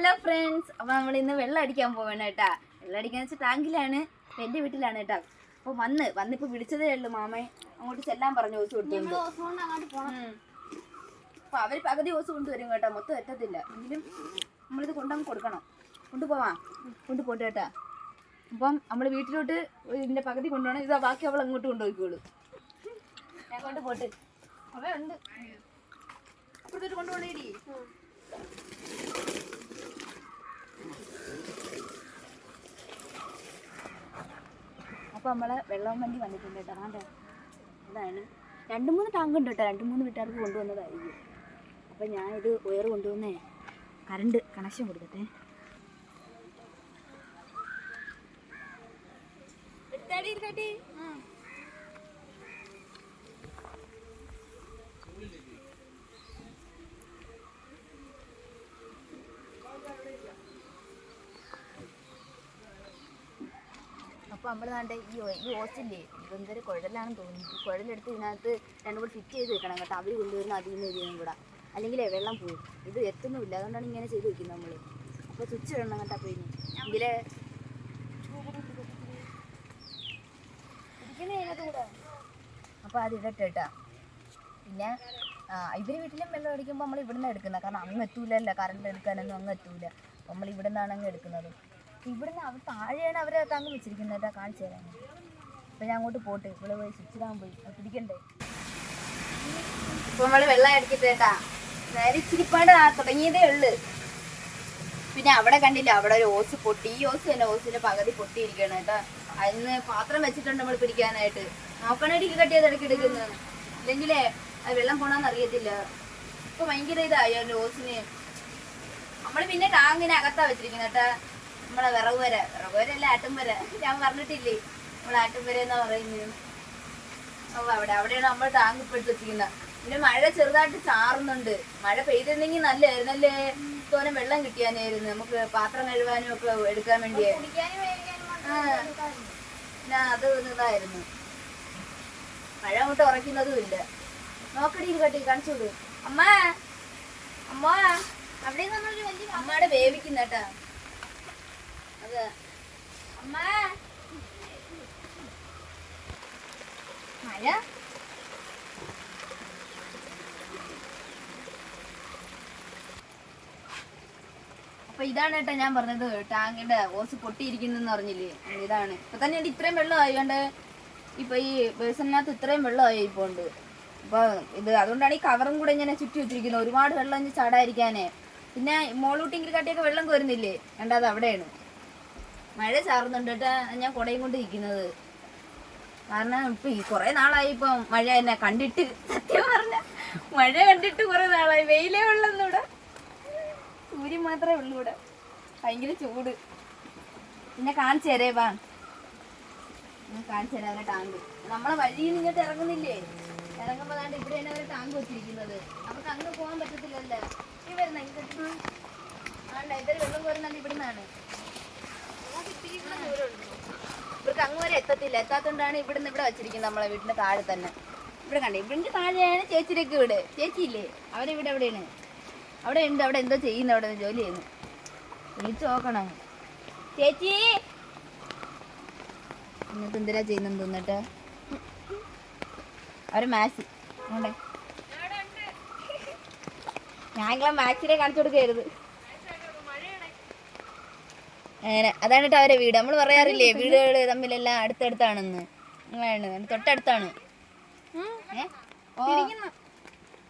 Hello friends അപ്പൊ നമ്മൾ ഇന്ന് വെള്ളം അടിക്കാൻ പോവാണ് കേട്ടാ. വെള്ളം അടിക്കാൻ വെച്ചാൽ ടാങ്കിലാണ്. എന്റെ വീട്ടിലാണ് കേട്ടാ. അപ്പൊ വന്ന് വന്നിപ്പോ വിളിച്ചതേ ഉള്ളൂ മാമ. അങ്ങോട്ട് ചെല്ലാൻ പറഞ്ഞു ഓസ് കൊടുത്തു അപ്പൊ അവർ പകുതി ഓസ് കൊണ്ടുവരും കേട്ടോ. മൊത്തം എത്തത്തില്ല. എങ്കിലും നമ്മളിത് കൊണ്ടങ്ങ് കൊടുക്കണം. കൊണ്ടുപോവാം. കൊണ്ടുപോട്ടെ കേട്ടാ. അപ്പം നമ്മൾ വീട്ടിലോട്ട് ഇതിന്റെ പകുതി കൊണ്ടുപോകണം. ഇതാ ബാക്കി അവൾ അങ്ങോട്ട് കൊണ്ടുപോയിക്കോളൂ. ഞാൻ കൊണ്ട് പോട്ട്. ഉണ്ട് അപ്പുറത്തോട്ട് കൊണ്ടുപോകണേടി. അപ്പോൾ നമ്മളെ വെള്ളം വണ്ടി വന്നിട്ടുണ്ട് കേട്ടോ. അതാണ്ട് അതാണ് രണ്ട് മൂന്ന് ടാങ്ക് ഉണ്ട് കേട്ടോ. രണ്ട് മൂന്ന് വീട്ടുകാർക്ക് കൊണ്ടുവന്നതായിരിക്കും. അപ്പം ഞാനിത് ഉയർ കൊണ്ടുവന്നേ. കറണ്ട് കണക്ഷൻ കൊടുക്കട്ടെ. എടുത്താടി ഇരുത്താട്ടി അപ്പോൾ നമ്മൾ ദാണ്ടെ ഈ ഈ ഓസില്ലേ? ഇതെന്തൊരു കുഴലാണെന്ന് തോന്നി കുഴലെടുത്ത് ഇതിനകത്ത് രണ്ടും കൂടി ഫിറ്റ് ചെയ്ത് വെക്കണം കേട്ടോ. അവർ കൊണ്ടുവരുന്ന അതിൽ നിന്ന് ഇതിനും കൂടെ. അല്ലെങ്കിൽ വെള്ളം പോകും ഇത് എത്തുന്നുമില്ല. അതുകൊണ്ടാണ് ഇങ്ങനെ ചെയ്ത് വെക്കുന്നത് നമ്മൾ അപ്പോൾ സ്വിച്ച് ഇടണം കേട്ടോ അപ്പോൾ ഇനി. എങ്കിലേ അപ്പോൾ അത് ഇടട്ടെ കേട്ടാ. പിന്നെ ഇവർ വീട്ടിലും വെള്ളം അടിക്കുമ്പോൾ നമ്മൾ ഇവിടുന്ന് എടുക്കുന്ന കാരണം അങ്ങ് എത്തൂലല്ലോ. കറണ്ട് എടുക്കാനൊന്നും അങ്ങ് എത്തൂല. നമ്മൾ ഇവിടെ നിന്നാണ് അങ്ങ് എടുക്കുന്നത്. ഇവിടുന്ന് അവർ താഴെയാണ് അവരെ തങ്ങ് വെച്ചിരിക്കുന്നത്. കേട്ടോ കാണിച്ചു തരാൻ അപ്പം ഞാൻ അങ്ങോട്ട് പോട്ടെ. ഇവിടെ പോയി സ്വിച്ചിടാൻ പോയി. പിടിക്കണ്ടേ? ഇപ്പൊ നമ്മൾ വെള്ളം അടിക്കട്ടെ കേട്ടാ നേരെ ഇച്ചിരിപ്പാട് ആ തുടങ്ങിയതേ ഉള്ളു. പിന്നെ അവിടെ കണ്ടില്ല അവിടെ ഒരു ഓസ് പൊട്ടി. ഈ ഓസ് തന്നെ ഓസിന്റെ പകുതി പൊട്ടിയിരിക്കണം കേട്ടോ അതിന് പാത്രം വെച്ചിട്ടുണ്ട് നമ്മൾ പിടിക്കാനായിട്ട്. നോക്കണേടി കട്ടിയത് ഇടയ്ക്ക് എടുക്കുന്നു. ഇല്ലെങ്കിലേ അത് വെള്ളം പോണാന്ന് അറിയത്തില്ല. ഇപ്പൊ ഭയങ്കര ഇതായി ഓസിന്. നമ്മൾ പിന്നെ ടാങ്ങിനെ അകത്താ വെച്ചിരിക്കുന്നത് കേട്ടാ നമ്മളെ വിറക് വര വിറക് വരല്ല ആട്ടും വര ഞാൻ പറഞ്ഞിട്ടില്ലേ? നമ്മളെ ആട്ടും വര എന്നാ പറയുന്നത്. അപ്പൊ അവിടെ അവിടെയാണ് നമ്മൾ ടാങ്ക് ഇപ്പൊ വെച്ചിരിക്കുന്നത് പിന്നെ മഴ ചെറുതായിട്ട് ചാറുന്നുണ്ട്. മഴ പെയ്തിരുന്നെങ്കിൽ നല്ലായിരുന്നല്ലേ? തോനെ വെള്ളം കിട്ടിയാനായിരുന്നു. നമുക്ക് പാത്രം കഴുകാനും ഒക്കെ എടുക്കാൻ വേണ്ടിയേ. ആ. പിന്നെ അത് ഇതായിരുന്നു. മഴ അങ്ങോട്ട് ഉറക്കുന്നതും ഇല്ല. നോക്കടി കട്ടി കാണിച്ചു വിടൂ അമ്മ അമ്മ. അവിടെ അമ്മയുടെ വേവിക്കുന്ന കേട്ടാ. അത് അമ്മ മഴ അപ്പൊ ഇതാണ് കേട്ടോ ഞാൻ പറഞ്ഞത് ടാങ്കിന്റെ ഓസ് പൊട്ടിയിരിക്കുന്നെന്ന് പറഞ്ഞില്ലേ? ഇതാണ്. ഇപ്പൊ തന്നെ ഇത്രയും വെള്ളം ആയതുകൊണ്ട് ഇപ്പൊ ഈ ബേസണിനകത്ത് ഇത്രയും വെള്ളമായി ഇപ്പൊ ഉണ്ട്. അപ്പൊ ഇത് അതുകൊണ്ടാണ് ഈ കവറും കൂടെ ഇങ്ങനെ ചുറ്റി വെച്ചിരിക്കുന്നത്. ഒരുപാട് വെള്ളം ഇനി ചാടാതിരിക്കാനേ. പിന്നെ മോളൂട്ടിങ്കിൽ കാട്ടിയൊക്കെ വെള്ളം കോരുന്നില്ലേ? കണ്ടത് അവിടെയാണ്. മഴ ചാർന്നുണ്ട് കേട്ടാ ഞാൻ കുടയും കൊണ്ട് ഇരിക്കുന്നത് കാരണം ഇപ്പൊ ഈ കുറെ നാളായി ഇപ്പൊ മഴ എന്നെ കണ്ടിട്ട് സത്യം പറഞ്ഞ മഴ കണ്ടിട്ട് കുറെ നാളായി. വെയിലേ ഉള്ളൂടെ സൂര്യൻ മാത്രമേ ഉള്ളൂ ഇവിടെ. ഭയങ്കര ചൂട്. പിന്നെ കാണിച്ചു തരേ വാ കാണിച്ചു തരാം അവരെ ടാങ്ക്. നമ്മളെ വഴിയിൽ നിന്ന് ഇങ്ങോട്ട് ഇറങ്ങുന്നില്ലേ? ഇറങ്ങുമ്പോഴാണ്ട് ഇവിടെ ഇവിടെയാണ് അവരെ ടാങ്ക് വെച്ചിരിക്കുന്നത്. നമുക്ക് അങ്ങ് പോകാൻ പറ്റത്തില്ലല്ലോ. അങ്ങ് എത്താത്തോണ്ടാണ് ഇവിടുന്ന് ഇവിടെ വെച്ചിരിക്കുന്നത് നമ്മളെ വീടിന്റെ താഴെ തന്നെ. ഇവിടെ കണ്ടേ ഇവിടുത്തെ താഴെയാണ് ചേച്ചിയിലേക്ക് വീട്. ചേച്ചിയില്ലേ അവരിവിടെ വീട് എവിടെയാണ്? അവിടെ ഉണ്ട് അവിടെ എന്തോ ചെയ്യുന്നു അവിടെ ജോലി ചെയ്യുന്നു. വിളിച്ചു നോക്കണം. ചേച്ചി! ഇന്നത്തെ എന്തിനാ ചെയ്യുന്നെന്ന് തോന്നിട്ട്? അവർ മാച്ച്. ഉണ്ടേ ഞങ്ങളെ മാച്ചിനെ കാണിച്ചു കൊടുക്കരുത്. അങ്ങനെ. അതാണ് കേട്ടോ അവരെ വീട്. നമ്മൾ പറയാറില്ലേ വീടുകൾ തമ്മിലെല്ലാം അടുത്തടുത്താണെന്ന്. അങ്ങനെയാണ് തൊട്ടടുത്താണ്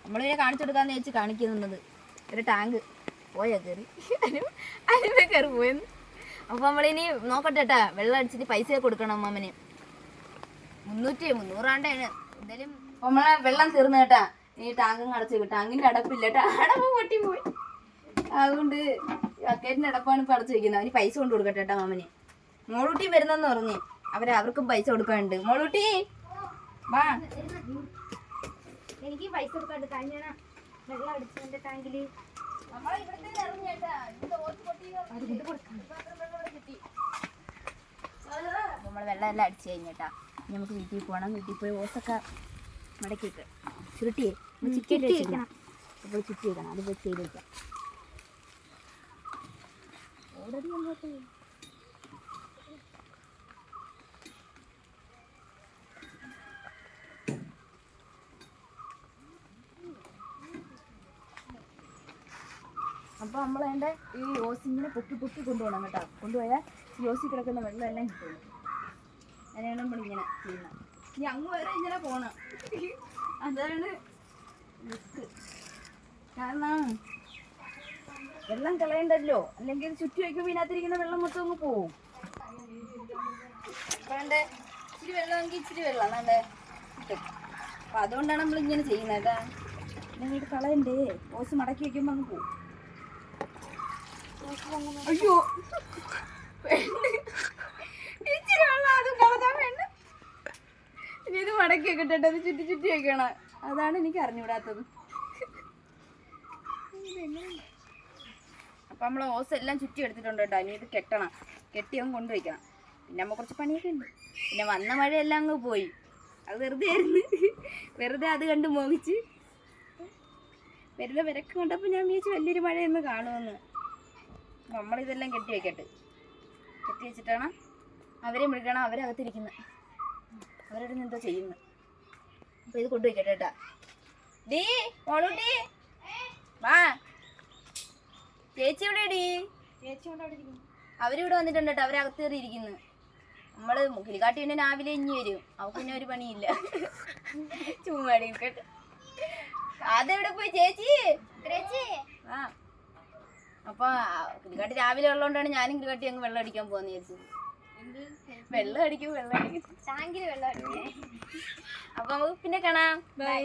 നമ്മളിങ്ങനെ കാണിച്ചു കൊടുക്കാന്ന് ചോദിച്ചു കാണിക്കുന്നത് ഒരു ടാങ്ക്. പോയാ കയറി അതിന് കയറി പോയെന്ന്. അപ്പൊ നമ്മളിനി നോക്കട്ടെ കേട്ടാ വെള്ളം അടിച്ചിട്ട് പൈസ കൊടുക്കണം അമ്മാമന്. മുന്നൂറ്റി മുന്നൂറാണ്ടാണ് എന്തായാലും നമ്മളെ വെള്ളം തീർന്നു കേട്ടാ. ഈ ടാങ്കും അടച്ചു ടാങ്കിന്റെ അടപ്പില്ല കേട്ടാ അടപ്പ് പൊട്ടിപ്പോയി. അതുകൊണ്ട് ബക്കറ്റിന്റെ അടപ്പാണ് ഇപ്പൊ അടച്ചു വെക്കുന്നത് അവന് പൈസ കൊണ്ട് കൊടുക്കട്ടെ കേട്ടോ മാമന്. മോളൂട്ടി വരുന്നെന്ന് പറഞ്ഞു. അവർ അവർക്കും പൈസ കൊടുക്കാനുണ്ട്. മോളൂട്ടി വാ. എനിക്ക് പൈസ കൊടുക്കാണ്ട് കഴിഞ്ഞ വെള്ളം അടിച്ചു എന്റെ ടാങ്കിൽ നമ്മൾ എല്ലാം അടിച്ചു കഴിഞ്ഞേട്ടാ ഇനി നമുക്ക് വീട്ടിൽ പോകണം വീട്ടിൽ പോയി ഓസൊക്കെ മടക്കിയിട്ട്. ചുരുട്ടിയേ. ചിക്കൻ അപ്പോൾ ചുറ്റി വെക്കണം. അത് വെച്ച് ചെയ്ത് വെക്കാം. അവിടെ അങ്ങോട്ട് അപ്പൊ നമ്മൾ അതിന്റെ ഈ ഓസ് ഇങ്ങനെ പൊക്കി പൊക്കി കൊണ്ടുപോകണം കേട്ടോ. കൊണ്ടുപോയാൽ ഈ ഓസി കിടക്കുന്ന വെള്ളം എല്ലാം കിട്ടും. അങ്ങനെയാണ് നമ്മളിങ്ങനെ ചെയ്യുന്നത്. ഇനി അങ്ങ് വരെ ഇങ്ങനെ പോണം. അതാണ് കാരണം വെള്ളം കളയണ്ടല്ലോ? അല്ലെങ്കിൽ ചുറ്റി വയ്ക്കുമ്പോൾ ഇതിനകത്തിരിക്കുന്ന വെള്ളം മൊത്തം അങ്ങ് പോവും. വേണ്ടേ ഇച്ചിരി വെള്ളമെങ്കിൽ ഇച്ചിരി വെള്ളം കിട്ടും അപ്പൊ അതുകൊണ്ടാണ് നമ്മൾ ഇങ്ങനെ ചെയ്യുന്നത്. കേട്ടാ ഇത് കളയണ്ടേ? ഓസ് മടക്കി വെക്കുമ്പോൾ അങ്ങ് പോവും. അയ്യോ. ഇച്ചിരി വെള്ളം അത് കളഞ്ഞാൽ വേണ്ട? ഇനി ഇത് മടക്കി വെക്കട്ടെ. ചുറ്റി ചുറ്റി വയ്ക്കണം അതാണ് എനിക്ക് അറിഞ്ഞുകൂടാത്തത്. അപ്പം നമ്മൾ ഓസ് എല്ലാം ചുറ്റി എടുത്തിട്ടുണ്ട് കേട്ടോ. ഇനി ഇത് കെട്ടണം. കെട്ടി അങ്ങ് പിന്നെ നമ്മൾ കുറച്ച് പണിയൊക്കെ ഉണ്ട്. പിന്നെ വന്ന മഴയെല്ലാം അങ്ങ് പോയി. അത് വെറുതെ ആയിരുന്നു. വെറുതെ അത് കണ്ട് മോഹിച്ച്. വെറുതെ വിരക്ക് കൊണ്ടപ്പോൾ ഞാൻ വിചാരിച്ചു വലിയൊരു മഴയൊന്ന് കാണുമെന്ന്. നമ്മളിതെല്ലാം കെട്ടി വെക്കട്ടെ. കെട്ടി വെച്ചിട്ടാണ് അവരെ മുഴുകണം അവരകത്തിരിക്കുന്നത് അവരുടെ എന്തോ ചെയ്യുന്നു. അപ്പോൾ ഇത് കൊണ്ടുവയ്ക്കട്ടെ കേട്ടാ. ഡീ വാ. ചേച്ചി ഇരിക്കുന്നു. അവരിവിടെ വന്നിട്ടുണ്ട് കേട്ടോ അവരകത്ത് കയറിയിരിക്കുന്നു നമ്മൾ കിളിക്കാട്ടി പിന്നെ രാവിലെ ഇഞ്ഞി വരും. അവക്ക് പിന്നെ ഒരു പണിയില്ല. ചുമ്മാടി കേട്ടോ അതെവിടെ പോയി ചേച്ചി? ചേച്ചി. ആ. അപ്പൊ കിളിക്കാട്ടി രാവിലെ ഉള്ളതുകൊണ്ടാണ് ഞാനും കിളിക്കാട്ടി അങ്ങ് വെള്ളം അടിക്കാൻ പോവാന്ന് ചേച്ചി. വെള്ളം അടിക്കും വെള്ളം അടിക്കും. ടാങ്കിൽ വെള്ളം അടിക്കേ. അപ്പൊ നമുക്ക് പിന്നെ കാണാം. ബൈ